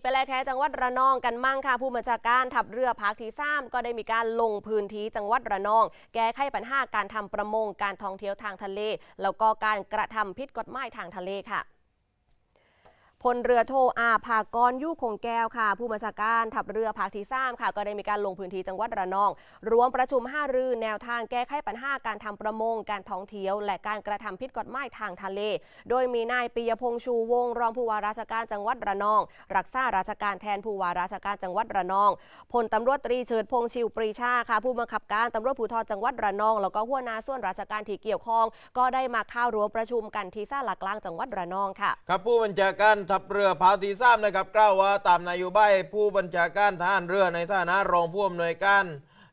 ไปแลแค่จังหวัดระนองกันมั่งค่ะ ผู้บัญชาการทัพเรือภาคที่สามก็ได้มีการลงพื้นที่จังหวัดระนอง แก้ไขปัญหาการทำประมงการท่องเที่ยวทางทะเล แล้วก็การกระทำผิดกฎหมายทางทะเลค่ะ พลเรือโทอาภากรยุคงแก้วค่ะ ผู้บัญชาการทัพเรือภาคที่สามค่ะ ก็ได้มีการลงพื้นที่จังหวัดระนอง รวมประชุมห้ารือแนวทางแก้ไขปัญหาการทำประมง การท่องเที่ยว และการกระทำผิดกฎหมายทางทะเล โดยมีนายปิยพงษ์ชูวงศ์รองผู้ว่าราชการจังหวัดระนอง รักษาราชการแทนผู้ว่าราชการจังหวัดระนองพลตำรวจตรีเฉิดพงษ์ชิวปรีชาค่ะ ผู้บังคับการตำรวจภูธรจังหวัดระนอง แล้วก็หัวหน้าส่วนราชการที่เกี่ยวข้อง ก็ได้มาเข้าร่วมประชุมกันที่ศาลากลางจังหวัดระนองค่ะครับผู้บัญชาการทัพเรือภาคที่สามนะครับกล่าวว่าตามนโยบายผู้บัญชาการทหารเรือในฐานะรองผู้อำนวยการ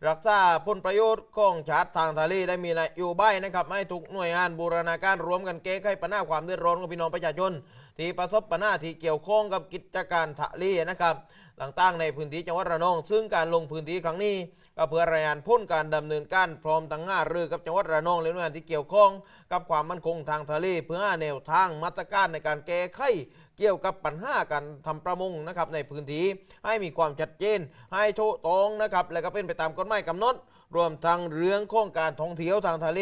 รักษาผลประโยชน์ของชาติทางทะเลได้มีนโยบายนะครับให้ทุกหน่วยงานบูรณาการร่วมกันแก้ไขปัญหาความเดือดร้อนของพี่น้องประชาชน ที่ประสบปัญหาที่เกี่ยวข้องกับกิจการทะเลนะครับต่างๆในพื้นที่จังหวัดระนอง ซึ่งการลงพื้นที่ครั้งนี้ ก็เพื่อรายงานพ้นการดำเนินการพร้อมทั้งห้ารือกับจังหวัดระนองและหน่วยงานที่เกี่ยวข้อง กับความมั่นคงทางทะเลเพื่อแนวทางมาตรการในการแก้ไขเกี่ยวกับปัญหาการทำประมงนะครับในพื้นที่ให้มีความชัดเจน ให้ถูกต้องนะครับและก็เป็นไปตามกฎหมายกำหนด รวมทั้งเรื่องของการท่องเที่ยวทางทะเล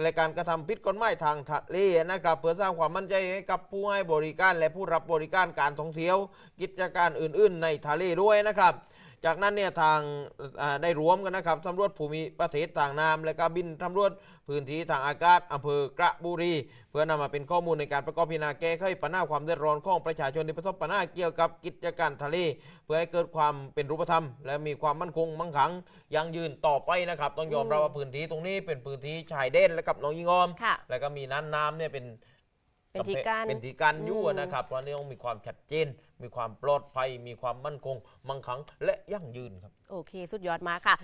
และการกระทำผิดกฎหมายทางทะเลนะครับ เพื่อสร้างความมั่นใจให้กับผู้ให้บริการและผู้รับบริการการท่องเที่ยว กิจการอื่น ๆ ในทะเลด้วยนะครับ จากนั้นเนี่ยทางอ่าได้รวมกันนะครับสำรวจภูมิประเทศต่างน้ำและก็บินสำรวจพื้นที่ทางอากาศอำเภอกระบุรี เพื่อนำมาเป็นข้อมูลในการประกอบพิจารณาแก้ไขปัญหาความเดือดร้อนของประชาชนที่ประสบปัญหาเกี่ยวกับกิจการทะเล เพื่อให้เกิดความเป็นรูปธรรม และมีความมั่นคงมั่งคั่งยั่งยืนต่อไปนะครับต้องยอมรับว่าพื้นที่ตรงนี้เป็นพื้นที่ชายแดนและกับหน้องยิงออมค่ะแล้วก็มีน้ำน้ำเนี่ยเป็น เป็นที่กั้นเป็นที่การยั่วอืมนะครับเพราะนี่ต้องมีความชัดเจน มีความปลอดภัย มีความมั่นคง มั่งคั่งและยั่งยืนครับ โอเค สุดยอดมากค่ะ